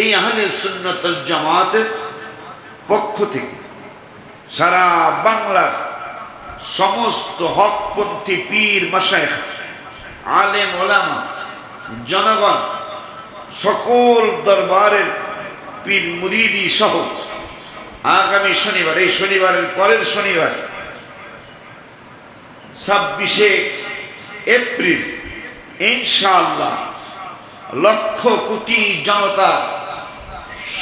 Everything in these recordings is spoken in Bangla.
এই আহলে সুন্নতল জামাতের পক্ষ থেকে সারা বাংলার সমস্ত হকপন্থী পীর মাসায়েখ আলেম, ওলামা, জনগণ, সকল দরবারের পীর, মুরিদি সহ আগামী শনিবার, এই শনিবারের পরের শনিবার ছাব্বিশে এপ্রিল, ইনশাআল্লাহ লক্ষ কোটি জনতা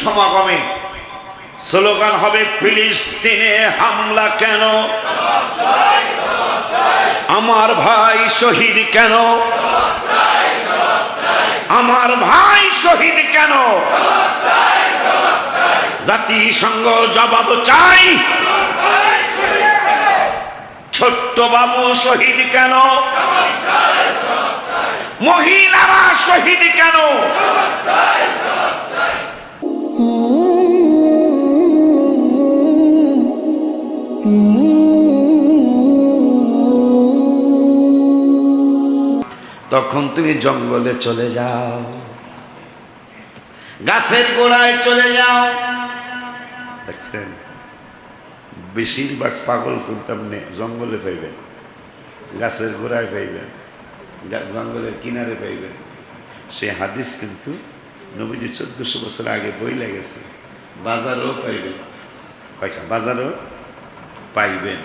সমাগমে। স্লোগান হবে, ফিলিস্তিনে হামলা কেন? আমার ভাই শহীদ কেন? আমার ভাই শহীদ কেন? জাতিসংঘ জবাব চাই। ছোট্ট বাবু শহীদ কেন? মহিলারা শহীদ কেন? তখন তুমি জঙ্গলে চলে যাও। গাছের গোড়ায় চলে যাও। দেখছেন? বেশিরভাগ পাগল করতাম জঙ্গলে পাইবেন। গাছের গোড়ায় পাইবেন। জঙ্গলের কিনারে পাইবেন। সে হাদিস কিন্তু নবীজি চোদ্দশো বছর আগে বই লেগেছে বাজারও পাইবেন। বাজারও পাইবেন।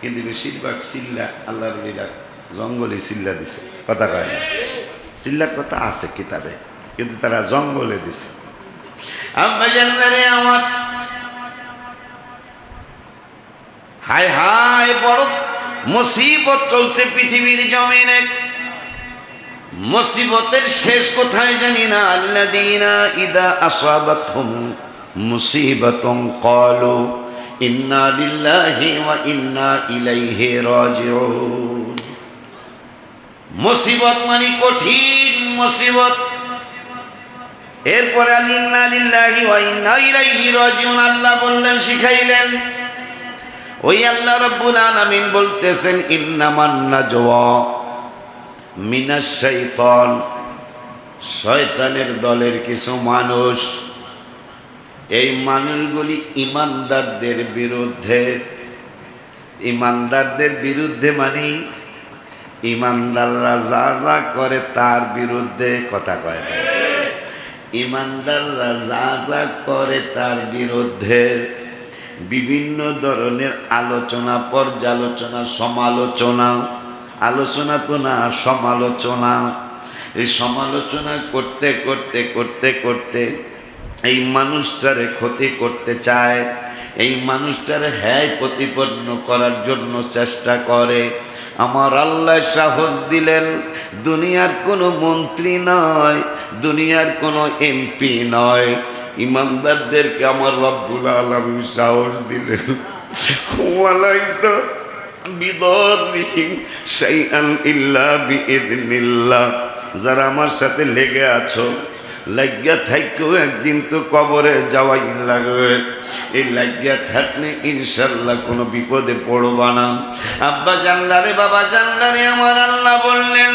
কিন্তু বেশিরভাগ চিল্লা আল্লাহর লীলা। জঙ্গলে চিল্লা দিছে। কথা কয় না। চিল্লার কথা আছে কিতাবে, কিন্তু তারা জঙ্গলে দিছে। আমার। বড় মুসিবত চলছে পৃথিবীর জমিনে। মুসিবতের শেষ কোথায় জানি না। ইদা আসাবাতহুম মুসিবাতুন ক্বালু, ইন্না লিল্লাহি ইন্না ইলাইহি রাজিউন। মুসিবত মানে কঠিন মুসিবত। এরপরে আল্লাহ বললেন, শিখাইলেন, ওই আল্লাহ রব্বুল আলামিন বলতেছেন, ইন্নামান নাজওয়া মিনাশ শাইতান শয়তানের দলের কিছু মানুষ। এই মানুষগুলি ইমানদারদের বিরুদ্ধে। ইমানদারদের বিরুদ্ধে মানে ইমানদাররা যা যা করে তার বিরুদ্ধে কথা কয় না। ইমানদাররা যা যা করে তার বিরুদ্ধে বিভিন্ন ধরনের আলোচনা, পর্যালোচনা, সমালোচনা। আলোচনা তো না, সমালোচনা। এই সমালোচনা করতে করতে করতে করতে এই মানুষটারে ক্ষতি করতে চায়, এই মানুষটারে হ্যায় প্রতিপন্ন করার জন্য চেষ্টা করে। আমার আল্লাহ সাহস দিলেন, দুনিয়ার কোনো মন্ত্রী নয় দুনিয়ার কোনো এমপি নয় ইমানদারদেরকে আমার রব্বুল আলম সাহস দিলেন। যারা আমার সাথে লেগে আছো লাগিয়া থাকলেও একদিন তো কবরে যাওয়াই লাগবে। এই লাগিয়া থাকলে ইনশাল্লাহ কোনো বিপদে পড়বা না। আব্বা জানলারে বাবা জানলারে আমার আল্লাহ বললেন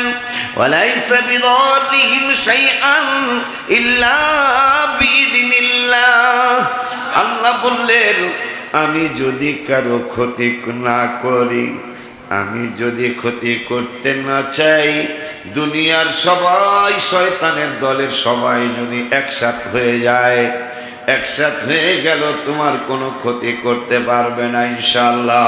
ইল্লা আল্লাহ বললেন, আমি যদি কারও ক্ষতি না করি, আমি যদি ক্ষতি করতে না চাই দুনিয়ার সবাই শয়তানের দলের সবাই যদি একসাথ হয়ে যায়, একসাথ হয়ে গেল তোমার কোনো ক্ষতি করতে পারবে না ইনশাল্লাহ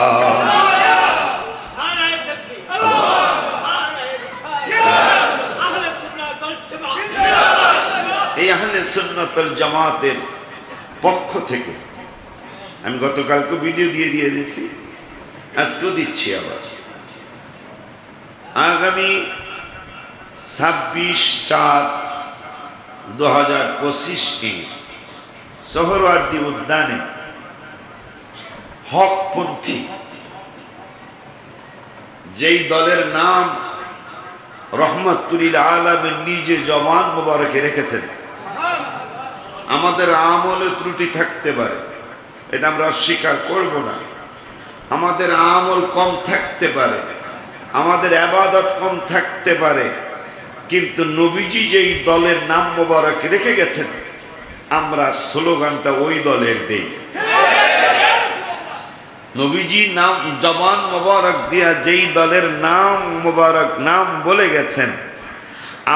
এই জামাতের পক্ষ থেকে আমি গতকালকে ভিডিও দিয়ে দিয়ে দিয়েছি, আজকেও দিচ্ছি আবার। আগামী ছাব্বিশ চার দু হাজার পঁচিশকে সোহরওয়ার্দী উদ্যানে হকপন্থী। যেই দলের নাম রহমতুল্লিল আলমের নিজে জবান মোবারকে রেখেছেন। আমাদের আমলে ত্রুটি থাকতে পারে, এটা আমরা অস্বীকার করব না। আমাদের আমল কম থাকতে পারে, আমাদের আবাদত কম থাকতে পারে কিন্তু নবীজি যেই দলের নাম মোবারক রেখে গেছেন, আমরা স্লোগানটা ওই দলের দেই। নবীজি নাম, জবান মোবারক দিয়া যেই দলের নাম মোবারক নাম বলে গেছেন,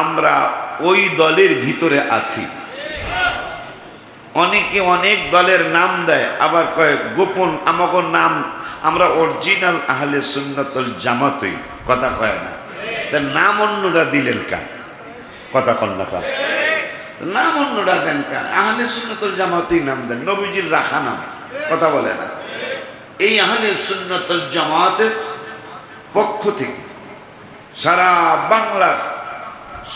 আমরা ওই দলের ভিতরে আছি। অনেকে অনেক দলের নাম দেয়, আবার কয়েক গোপন আমাকে নাম, আমরা অরিজিনাল আহলে সুন্নতল জামাতই। কথা কয় না। তা নাম অন্যরা দিলেন কার? কথা কন না কার? নাম অন্যরা দেন কার? আহলে সুন্নতল জামাতই নাম দেন, নবীজির রাখা নাম, কথা বলে না। এই আহলে সুন্নতল জামাতের পক্ষ থেকে সারা বাংলার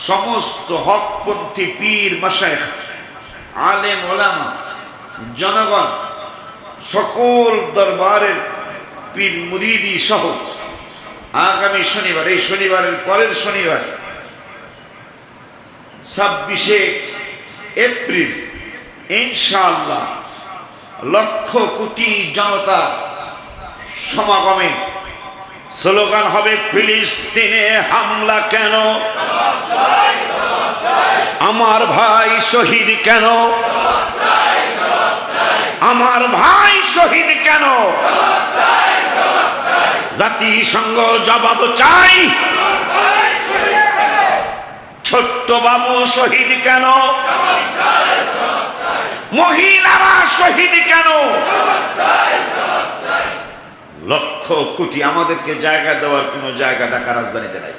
সমস্ত হকপন্থী পীর মাসায় আলেম, ওলামা, জনগণ, সকল দরবারের পীর, মুরিদি সহ আগামী শনিবার, এই শনিবারের পরের শনিবার, ছাব্বিশে এপ্রিল, ইনশাআল্লাহ লক্ষ কোটি জনতা সমাগমে স্লোগান হবে, ফিলিস্তিনে হামলা কেন? আমার ভাই শহীদ কেন? আমার ভাই শহীদ কেন? জাতিসংঘ জবাব চাই। ছোট্ট বাবু শহীদ কেন? মহিলারা শহীদ কেন? লক্ষ কোটি আমাদেরকে জায়গা দেওয়ার কোনো জায়গা ঢাকা রাজধানীতে নাই।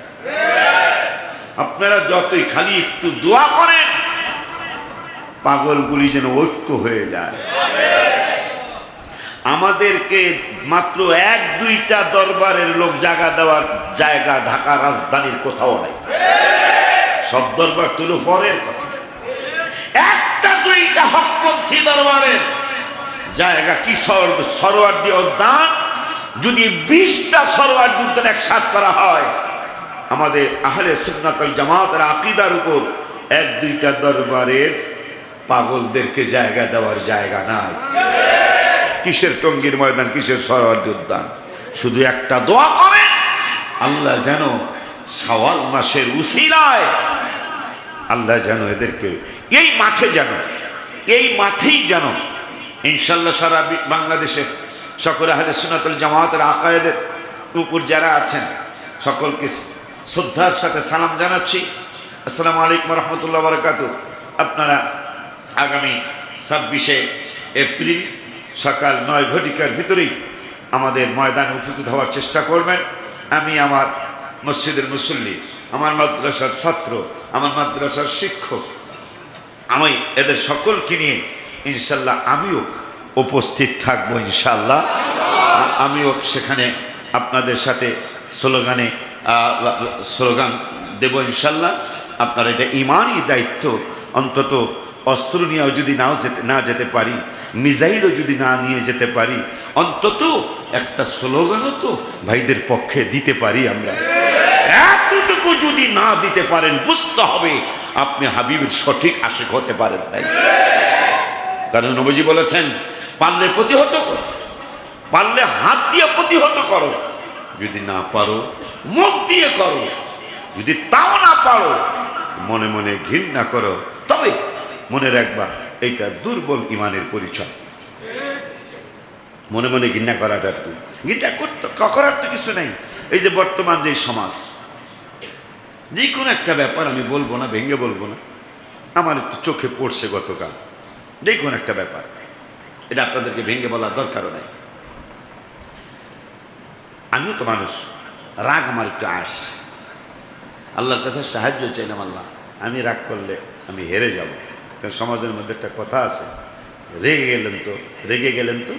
আপনারা যতই খালি একটু দোয়া করেন, পাগলগুলি যেন ঐক্য হয়ে যায়। আমাদেরকে মাত্র এক দুইটা দরবারের লোক জায়গা দেওয়ার জায়গা ঢাকা রাজধানীর কোথাও নাই। সব দরবার তুলো পরের কথা। একটা দুইটা হকপন্থী দরবারের জায়গা কি সর- সরোয়ার্দী উদ্যান যদি বিশটা সরোয়ার্দী উদ্যান একসাথ করা হয়, আমাদের আহলে সুন্নাতল জামাতের আকিদার উপর এক দুইটা দরবারের পাগলদেরকে জায়গা দেওয়ার জায়গা নাই। কিসের টঙ্গির ময়দান, কিসের সরোয়ার্দী উদ্যান শুধু একটা দোয়া করে আল্লাহ যেন সওয়াল মাসের উসিলায় আল্লাহ যেন এদেরকে এই মাঠে যেন, এই মাঠেই যেন ইনশাল্লাহ সারা বাংলাদেশে সকল আহলে সুনাতুল জামাতের আকায়েদের উপর যারা আছেন, সকলকে শ্রদ্ধার সাথে সালাম জানাচ্ছি। আসসালামু আলাইকুম রহমতুল্লাহ বরকাত আপনারা আগামী ছাব্বিশে এপ্রিল সকাল নয় ঘটিকার ভিতরেই আমাদের ময়দানে উপস্থিত হওয়ার চেষ্টা করবেন। আমি আমার মসজিদের মুসল্লি, আমার মাদ্রাসার ছাত্র, আমার মাদ্রাসার শিক্ষক, আমি এদের সকলকে নিয়ে ইনশাল্লাহ আমিও উপস্থিত থাকব ইনশাল্লাহ। আমিও সেখানে আপনাদের সাথে স্লোগানে স্লোগান দেব ইনশাল্লাহ। আপনার এটা ইমানই দায়িত্ব, অন্তত অস্ত্র নিয়েও যদি নাও যেতে, না যেতে পারি মিজাইলও যদি না নিয়ে যেতে পারি, অন্তত একটা স্লোগানও তো ভাইদের পক্ষে দিতে পারি আমরা। এতটুকু যদি না দিতে পারেন, বুঝতে হবে আপনি হাবিবের সঠিক আশেক হতে পারেন নাই। কারণ নবীজি বলেছেন, পারলে প্রতিহত করো, পারলে হাত দিয়ে প্রতিহত করো। যদি না পারো, মুখ দিয়ে করো। যদি তাও না পারো, মনে মনে ঘৃণা করো। তবে মনে রাখবা এইটা দুর্বল ইমানের পরিচয়। মনে মনে ঘৃণা করাটা কি ঘৃণা করতে করার তো কিছু নেই। এই যে বর্তমান যে সমাজ যে কোনো একটা ব্যাপার আমি বলব না, ভেঙে বলব না। আমার একটু চোখে পড়ছে গতকাল। যে কোনো একটা ব্যাপার। এটা আপনাদেরকে ভেঙে বলার দরকারও নাই। আমিও তো মানুষ। রাগ আমার একটু আস। আল্লাহর কাছে সাহায্য চাইলাম আল্লাহ আমি রাগ করলে আমি হেরে যাব। কারণ সমাজের মধ্যে একটা কথা আছে, রেগে গেলেন তো, রেগে গেলেন তো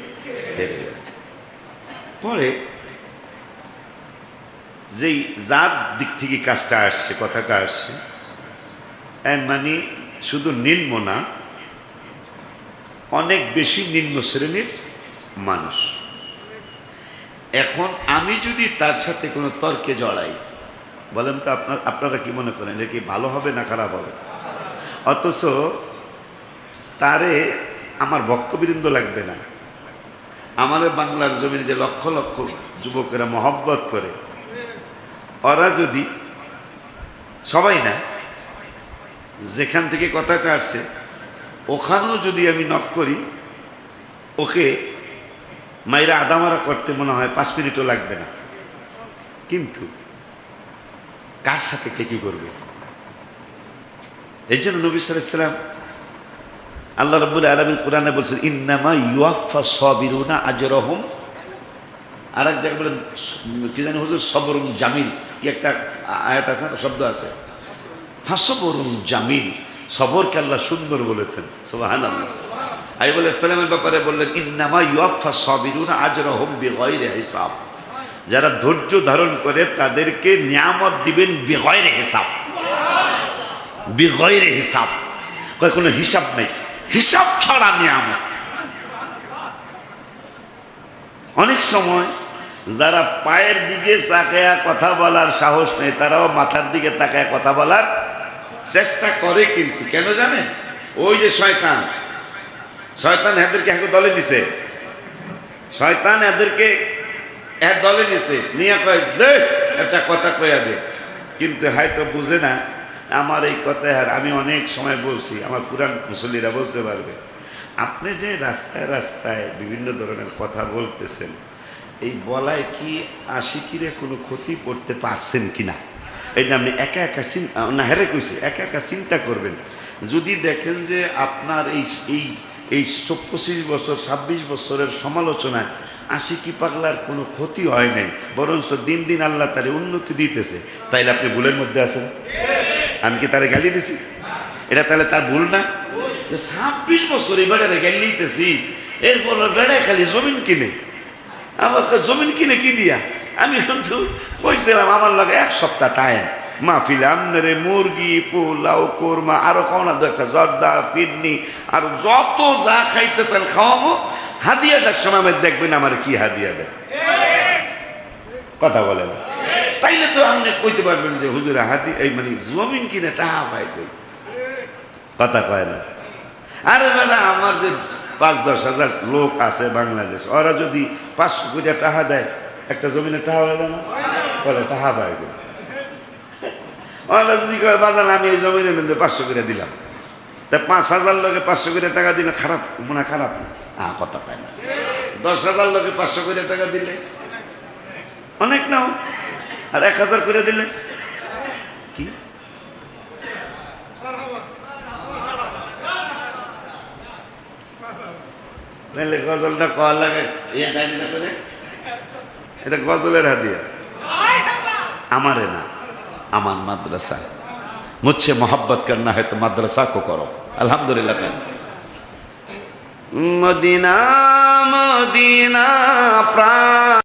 পরে যেই যার দিক থেকে কাজটা আসছে, কথাটা আসছে মানে শুধু নিম্ন না, অনেক বেশি নিম্ন শ্রেণির মানুষ। এখন আমি যদি তার সাথে কোনো তর্কে জড়াই, বলেন তো আপনার, আপনারা কি মনে করেন, এটা কি ভালো হবে না খারাপ হবে? অথচ তারে আমার ভক্তবৃন্দ লাগবে না। আমার বাংলার জমির যে লক্ষ লক্ষ যুবকেরা মহব্বত করে, ওরা যদি সবাই না, যেখান থেকে কথাটা আসছে, ওখানেও যদি আমি নক করি, ওকে মাইরা আদামারা করতে মনে হয় পাঁচ মিনিটও লাগবে না। কিন্তু কার সাথে কে কী করবে? এই জন্য নবী সালাম আল্লাহ রব্বুল আলমিন কোরআনে বলছেন, ইন্নামা ইউআফা সবিরুনা আজরহম। আর এক জায়গায় বলেন, কি জানি হুজুর সবরুম জামিল। কি একটা আয়াত আছে শব্দ আছে? ফাঁসবরুম জামিল। সবরকে আল্লাহ সুন্দর বলেছেন সোহান আল্লাহ আইব ইসলামের ব্যাপারে বললেন, ইন্নামা ইউআফা সবিরুনা আজরহম বিগয়রে হিসাব। যারা ধৈর্য ধারণ করে তাদেরকে নিয়ামত দিবেন বিগয়রে হিসাব। বিগয়রে হিসাব। কোনো হিসাব নেই। হিসাব ছাড়া নিয়ামত। অনেক সময় যারা পায়ের দিকে তাকায়া কথা বলার সাহস নেই, তারাও মাথার দিকে তাকায় কথা বলার চেষ্টা করে কিন্তু। কেন জানে ওই যে শয়তান। শয়তান এদেরকে এক দলে নিছে। শয়তান এদেরকে এক দলে নিছে। নিয়ে কয় একটা কথা কয়া দে। কিন্তু হয়তো বুঝে না আমার এই কথা আর আমি অনেক সময় বলছি, আমার পুরান মুসল্লিরা বলতে পারবে। আপনি যে রাস্তায় রাস্তায় বিভিন্ন ধরনের কথা বলতেছেন, এই বলায় কি আশিকিরে কোনো ক্ষতি করতে পারছেন কি না এটা আপনি একা একা চিন্তা না, হেরে কইছে, একা একা চিন্তা করবেন। যদি দেখেন যে আপনার এই এই এই পঁচিশ বছর, ছাব্বিশ বছরের সমালোচনায় আশিকি পাগলার কোনো ক্ষতি হয় নাই, বরঞ্চ দিন দিন আল্লাহ তারে উন্নতি দিতেছে, তাইলে আপনি ভুলের মধ্যে আছেন? আমি কি তারে গালি দিছি? এটা তাহলে তার ভুল না? যে ছাব্বিশ বছর এই বেড়ারে গালি দিতেছি এরপর বেড়ায় খালি জমিন কিনে। আমার জমিন কিনে কি দিয়া? আমি কিন্তু কইছিলাম আমার লাগে এক সপ্তাহ টাইম মাহফিল আমনে মুরগি পোলাও কোরমা আরও খাওয়া দু একটা জর্দা ফিরনি আর যত যা খাইতেছেন খাওয়াবো হাদিয়াটার সময় আমার দেখবেন আমার কি হাদিয়া দেয়। কথা বলেন। তাইলে তো আপনি কইতে পারবেন যে হুজুরে হাদি এই মানে জমিন কিনে টাহা পায় কই? কথা কয় না। আরে বেলা আমার যে পাঁচ দশ হাজার লোক আছে বাংলাদেশ, ওরা যদি পাঁচশো কোটি টাকা দেয়, একটা জমিনে টাকা হয়ে যায় না? বলে, টাকা পায় কই? ওরা যদি কয় বাজার আমি এই জমিনে মধ্যে পাঁচশো করে দিলাম। তা পাঁচ হাজার লোকে পাঁচশো করে টাকা দিলে খারাপ মনে খারাপ না? হ্যাঁ কথা পায় না। দশ হাজার লোকে পাঁচশো করে টাকা দিলে? অনেক নাও আর এক হাজার করে দিলে? কি? আমারে না আমার মাদ্রাসা। মুঝে মোহাব্বত করনা হয় মাদ্রাসা কো করো। আলহামদুলিল্লাহ মদিনা মদিনা প্রাণ